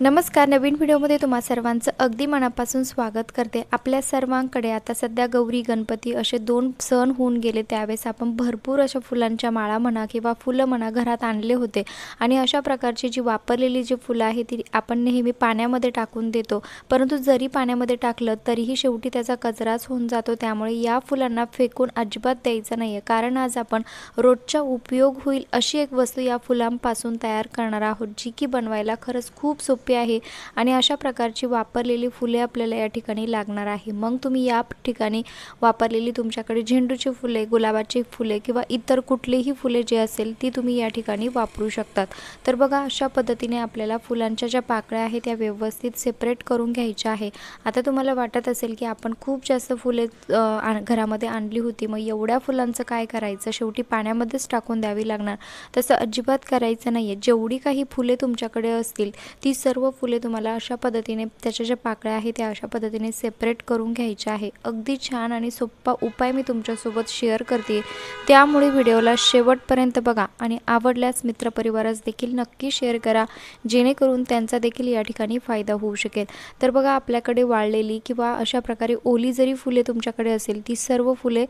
नमस्कार नवीन व्हिडिओमध्ये तुम्हा सर्वांचं अगदी मनापासून स्वागत करते. आपल्या सर्वांकडे आता सध्या गौरी गणपती असे दोन सण होऊन गेले. त्यावेळेस आपण भरपूर अशा फुलांच्या माळा म्हणा किंवा फुलं म्हणा घरात आणले होते. आणि अशा प्रकारची जी वापरलेली जी फुलं आहे ती आपण नेहमी पाण्यामध्ये टाकून देतो. परंतु जरी पाण्यामध्ये टाकलं तरीही शेवटी त्याचा कचराच होऊन जातो. त्यामुळे या फुलांना फेकून अजिबात द्यायचं नाही आहे कारण आज आपण रोजचा उपयोग होईल अशी एक वस्तू या फुलांपासून तयार करणार आहोत जी की बनवायला खरंच खूप सोपी आहे आणि अशा प्रकारची वापरलेली फुले आपल्याला या ठिकाणी लागणार आहे. मग तुम्ही या ठिकाणी वापरलेली तुमच्याकडे झेंडूची फुले गुलाबाची फुले किंवा इतर कुठलीही फुले जी असेल ती तुम्ही या ठिकाणी वापरू शकतात. तर बघा अशा पद्धतीने आपल्याला फुलांच्या ज्या पाकळ्या आहेत त्या व्यवस्थित सेपरेट करून घ्यायच्या आहे. आता तुम्हाला वाटत असेल की आपण खूप जास्त फुले घरामध्ये आणली होती. मग एवढ्या फुलांचं काय करायचं? शेवटी पाण्यामध्येच टाकून द्यावी लागणार. तसं अजिबात करायचं नाही आहे जेवढी काही फुले तुमच्याकडे असतील ती सर्व सर्व फुले तुम्हाला अशा पद्धतीने त्याच्या ज्या पाकळ्या आहेत त्या अशा पद्धतीने सेपरेट करून घ्यायच्या आहे. अगदी छान आणि सोप्पा उपाय मी तुमच्यासोबत शेअर करते त्यामुळे व्हिडिओला शेवटपर्यंत बघा आणि आवडल्यास मित्रपरिवारास देखील नक्की शेअर करा. जेणेकरून त्यांचा देखील या ठिकाणी फायदा होऊ शकेल. तर बघा आपल्याकडे वाळलेली किंवा अशा प्रकारे ओली जरी फुले तुमच्याकडे असेल ती सर्व फुले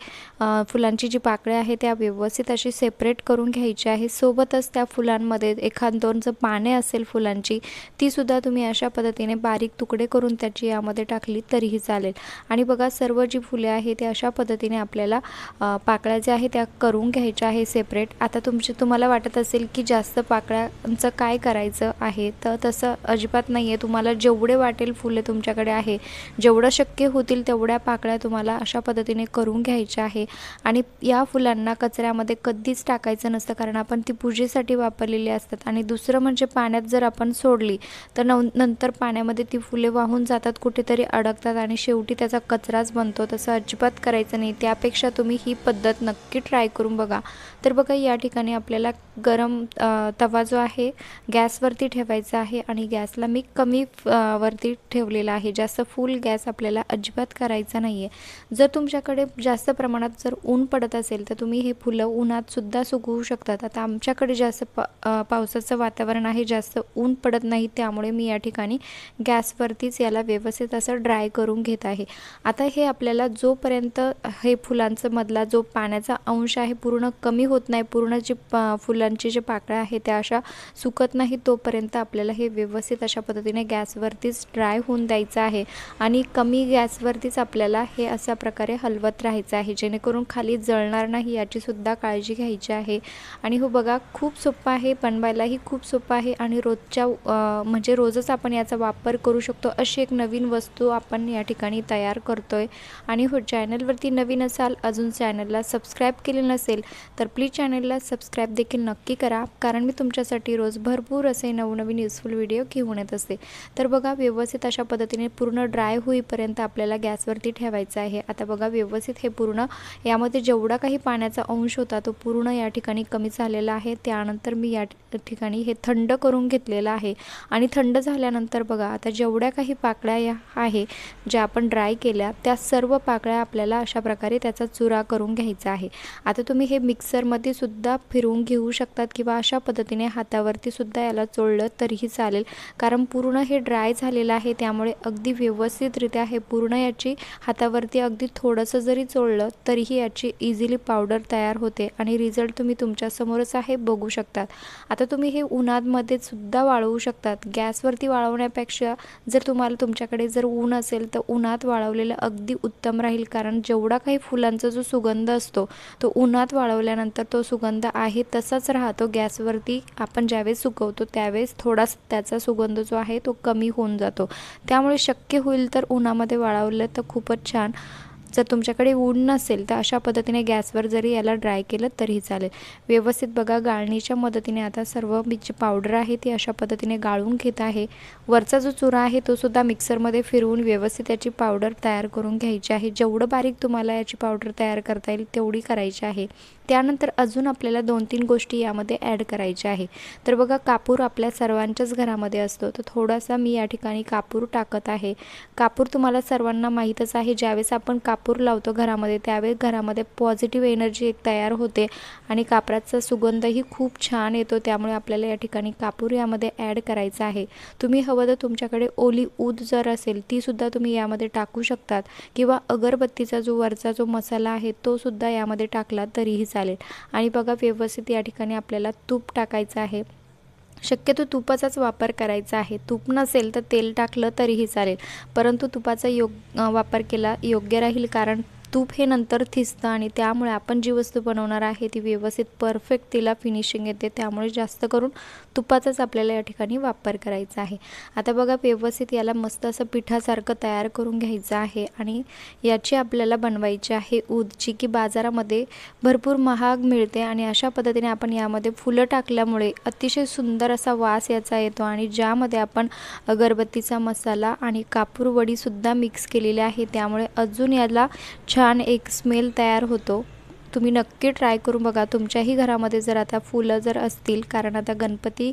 फुलांची जी पाकळ्या आहे त्या व्यवस्थित अशी सेपरेट करून घ्यायची आहे. सोबतच त्या फुलांमध्ये एखाद दोन जर पाने असेल फुलांची ती सुद्धा तुम्ही अशा पद्धतीने बारीक तुकडे करून त्याची यामध्ये टाकली तरीही चालेल. आणि बघा सर्व जी फुले आहे ते अशा पद्धतीने आपल्याला पाकळ्या ज्या आहे त्या करून घ्यायच्या आहे सेपरेट आता तुमचे तुम्हाला वाटत असेल की जास्त पाकळ्यांचं काय करायचं आहे तर तसं अजिबात नाही आहे तुम्हाला जेवढे वाटेल फुले तुमच्याकडे आहे जेवढं शक्य होतील तेवढ्या पाकळ्या तुम्हाला अशा पद्धतीने करून घ्यायच्या आहे. आणि या फुलांना कचऱ्यामध्ये कधीच टाकायचं नसतं कारण आपण ती पूजेसाठी वापरलेली असतात. आणि दुसरं म्हणजे पाण्यात जर आपण सोडली तर नव नंतर पाण्यामध्ये ती फुले वाहून जातात कुठेतरी अडकतात आणि शेवटी त्याचा कचराच बनतो. तसं अजिबात करायचं नाही. त्यापेक्षा तुम्ही ही पद्धत नक्की ट्राय करून बघा. तर बघा या ठिकाणी आपल्याला गरम तवा जो आहे गॅसवरती ठेवायचा आहे आणि गॅसला मी कमी वरती ठेवलेला आहे. जास्त फुल गॅस आपल्याला अजिबात करायचा नाही आहे जर तुमच्याकडे जास्त प्रमाणात जर ऊन पडत असेल तर तुम्ही हे फुलं उन्हात सुद्धा सुकवू शकतात. आता आमच्याकडे जास्त पा पावसाचं वातावरण आहे जास्त ऊन पडत नाही त्यामुळे त्यामुळे मी या ठिकाणी गॅसवरतीच याला व्यवस्थित असं ड्राय करून घेत आहे. आता हे आपल्याला जोपर्यंत हे फुलांचं मधला जो पाण्याचा अंश आहे पूर्ण कमी होत नाही पूर्ण जी फुलांची जे पाकळ्या आहेत त्या अशा सुकत नाही तोपर्यंत आपल्याला हे व्यवस्थित अशा पद्धतीने गॅसवरतीच ड्राय होऊन द्यायचं आहे. आणि कमी गॅसवरतीच आपल्याला हे अशा प्रकारे हलवत राहायचं आहे. जेणेकरून खाली जळणार नाही याचीसुद्धा काळजी घ्यायची आहे. आणि हो बघा खूप सोपं आहे बनवायलाही खूप सोपं आहे आणि रोजच्या म्हणजे म्हणजे रोजच आपण याचा वापर करू शकतो अशी एक नवीन वस्तू आपण या ठिकाणी तयार करतो आहे आणि हो चॅनलवरती नवीन असाल अजून चॅनलला सबस्क्राईब केले नसेल तर प्लीज चॅनलला सबस्क्राईब देखील नक्की करा कारण मी तुमच्यासाठी रोज भरपूर असे नवनवीन युजफुल व्हिडिओ घेऊन येत असते. तर बघा व्यवस्थित अशा पद्धतीने पूर्ण ड्राय होईपर्यंत आपल्याला गॅसवरती ठेवायचं आहे. आता बघा व्यवस्थित हे पूर्ण यामध्ये जेवढा काही पाण्याचा अंश होता तो पूर्ण या ठिकाणी कमी झालेला आहे. त्यानंतर मी या ठिकाणी हे थंड करून घेतलेलं आहे. आणि थंड झाल्यानंतर बघा आता जेवढ्या काही पाकळ्या या आहे ज्या आपण ड्राय केल्या त्या सर्व पाकळ्या आपल्याला अशा प्रकारे त्याचा चुरा करून घ्यायचा आहे. आता तुम्ही हे मिक्सरमध्ये सुद्धा फिरवून घेऊ शकतात किंवा अशा पद्धतीने हातावरती सुद्धा याला चोळलं तरीही चालेल. कारण पूर्ण हे ड्राय झालेलं आहे त्यामुळे अगदी व्यवस्थितरित्या हे पूर्ण याची हातावरती अगदी थोडंसं जरी चोळलं तरीही याची इझिली पावडर तयार होते आणि रिझल्ट तुम्ही तुमच्यासमोरच आहे बघू शकतात. आता तुम्ही हे उन्हामध्ये सुद्धा वाळवू शकतात. गॅसवरती वाळवण्यापेक्षा जर तुम्हाला तुमच्याकडे जर ऊन असेल तर उन्हात वाळवलेलं अगदी उत्तम राहील. कारण जेवढा काही फुलांचा जो सुगंध असतो तो उन्हात वाळवल्यानंतर तो सुगंध आहे तसाच राहतो. गॅसवरती आपण ज्यावेळेस सुकवतो त्यावेळेस थोडाच त्याचा सुगंध जो आहे तो कमी होऊन जातो. त्यामुळे शक्य होईल तर उन्हामध्ये वाळवलं तर खूपच छान. जर तुमच्याकडे ऊन नसेल तर अशा पद्धतीने गॅसवर जरी याला ड्राय केलं तरीही चालेल. व्यवस्थित बघा गाळणीच्या मदतीने आता सर्व जी पावडर आहे ती अशा पद्धतीने गाळून घेत आहे. वरचा जो चुरा आहे तो सुद्धा मिक्सरमध्ये फिरवून व्यवस्थित याची पावडर तयार करून घ्यायची आहे. जेवढं बारीक तुम्हाला याची पावडर तयार करता येईल तेवढी करायची आहे. त्यानंतर अजून आपल्याला दोन तीन गोष्टी यामध्ये ॲड करायच्या आहे. तर बघा कापूर आपल्या सर्वांच्याच घरामध्ये असतो तर थोडासा मी या ठिकाणी कापूर टाकत आहे. कापूर तुम्हाला सर्वांना माहीतच आहे. ज्यावेळेस आपण कापूर कापूर लावतो घरामध्ये त्यावेळेस घरामध्ये पॉझिटिव्ह एनर्जी एक तयार होते आणि कापराचा सुगंधही खूप छान येतो. त्यामुळे आपल्याला या ठिकाणी कापूर यामध्ये ॲड करायचा आहे. तुम्ही हवं तर तुमच्याकडे ओली ऊद जर असेल तीसुद्धा तुम्ही यामध्ये टाकू शकतात. किंवा अगरबत्तीचा जो वरचा जो मसाला आहे तो सुद्धा यामध्ये टाकला तरीही चालेल. आणि बघा व्यवस्थित या ठिकाणी आपल्याला तूप टाकायचं आहे. शक्यतो तुपाचाच वापर करायचा आहे. तूप नसेल तर तेल टाकलं तरीही चालेल. परंतु तुपाचा योग वापर केला योग्य राहील कारण तूप हे नंतर थिसतं आणि त्यामुळे आपण जी वस्तू बनवणार आहे ती व्यवस्थित परफेक्ट तिला फिनिशिंग येते. त्यामुळे जास्त करून तुपाचाच आपल्याला या ठिकाणी वापर करायचा आहे. आता बघा व्यवस्थित याला मस्त असं पिठासारखं तयार करून घ्यायचं आहे आणि याची आपल्याला बनवायची आहे ऊद जी की बाजारामध्ये भरपूर महाग मिळते आणि अशा पद्धतीने आपण यामध्ये फुलं टाकल्यामुळे अतिशय सुंदर असा वास याचा येतो आणि ज्यामध्ये आपण अगरबत्तीचा मसाला आणि कापूरवडीसुद्धा मिक्स केलेली आहे. त्यामुळे अजून याला छान एक स्मेल तयार होतो. तुम्ही नक्की ट्राय करून बघा. तुमच्याही घरामध्ये जर आता फुलं जर असतील कारण आता गणपती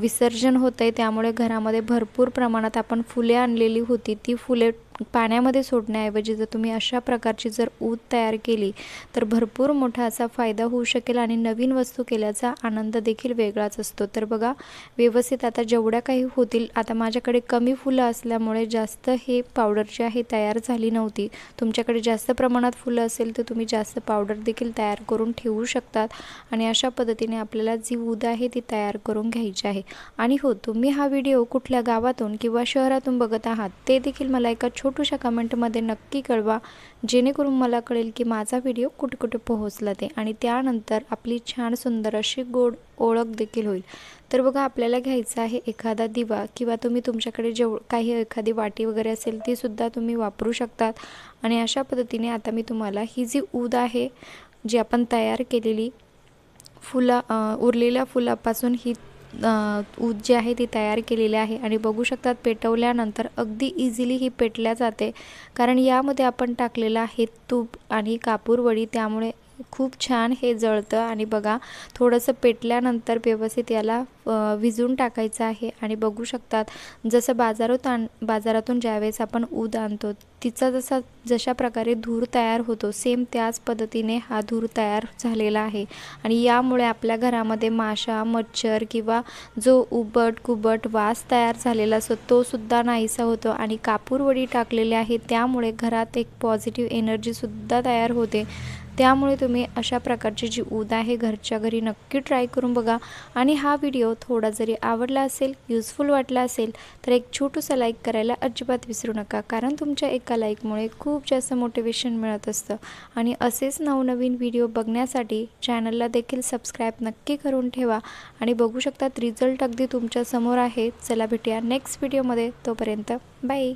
विसर्जन होतं आहे त्यामुळे घरामध्ये भरपूर प्रमाणात आपण फुले आणलेली होती. ती फुले पाण्यामध्ये सोडण्याऐवजी जर तुम्ही अशा प्रकारची जर ऊद तयार केली तर भरपूर मोठा असा फायदा होऊ शकेल आणि नवीन वस्तू केल्याचा आनंद देखील वेगळाच असतो. तर बघा व्यवस्थित आता जेवढ्या काही होतील आता माझ्याकडे कमी फुलं असल्यामुळे जास्त हे पावडर जी आहे तयार झाली नव्हती. तुमच्याकडे जास्त प्रमाणात फुलं असेल तर तुम्ही जास्त पावडर देखील तयार करून ठेवू शकतात आणि अशा पद्धतीने आपल्याला जी ऊद आहे ती तयार करून घ्यायची आहे. आणि हो तुम्ही हा व्हिडिओ कुठल्या गावातून किंवा शहरातून बघत आहात ते देखील मला एका छोटूशा कमेंटमध्ये नक्की कळवा जेणेकरून मला कळेल की माझा व्हिडिओ कुठे कुठे पोहोचला ते. आणि त्यानंतर आपली छान सुंदर अशी गोड ओळख देखील होईल. तर बघा आपल्याला घ्यायचा आहे एखादा दिवा किंवा तुम्ही तुमच्याकडे जेव काही एखादी वाटी वगैरे असेल तीसुद्धा तुम्ही वापरू शकतात. आणि अशा पद्धतीने आता मी तुम्हाला ही जी ऊद आहे जी आपण तयार केलेली फुला उरलेल्या फुलापासून ही ऊद जे आहे ती तयार केलेली आहे आणि बघू शकतात पेटवल्यानंतर अगदी इझिली ही पेटल्या जाते. कारण यामध्ये आपण टाकलेलं आहे तूप आणि कापूरवडी त्यामुळे खूप छान हे जळतं. आणि बघा थोडंसं पेटल्यानंतर व्यवस्थित याला विजून टाकायचं आहे आणि बघू शकतात जसं बाजारात आण बाजारातून ज्यावेळेस आपण ऊद आणतो तिचा जसा जशा प्रकारे धूर तयार होतो सेम त्याच पद्धतीने हा धूर तयार झालेला आहे. आणि यामुळे आपल्या घरामध्ये माशा मच्छर किंवा जो उबट कुबट वास तयार झालेला असतो तो सुद्धा नाहीसा होतो आणि कापूरवडी टाकलेली आहे त्यामुळे घरात एक पॉझिटिव्ह एनर्जीसुद्धा तयार होते. त्यामुळे तुम्ही अशा प्रकारची जी ऊद आहे घरच्या घरी नक्की ट्राय करून बघा. आणि हा व्हिडिओ थोडा जरी आवडला असेल युजफुल वाटला असेल तर एक छोटूसा लाईक करायला अजिबात विसरू नका. कारण तुमच्या एका लाईकमुळे खूप जास्त मोटिवेशन मिळत असतं. आणि असेच नवनवीन व्हिडिओ बघण्यासाठी चॅनलला देखील सबस्क्राईब नक्की करून ठेवा. आणि बघू शकतात रिझल्ट अगदी तुमच्यासमोर आहे. चला भेटूया नेक्स्ट व्हिडिओमध्ये तोपर्यंत बाय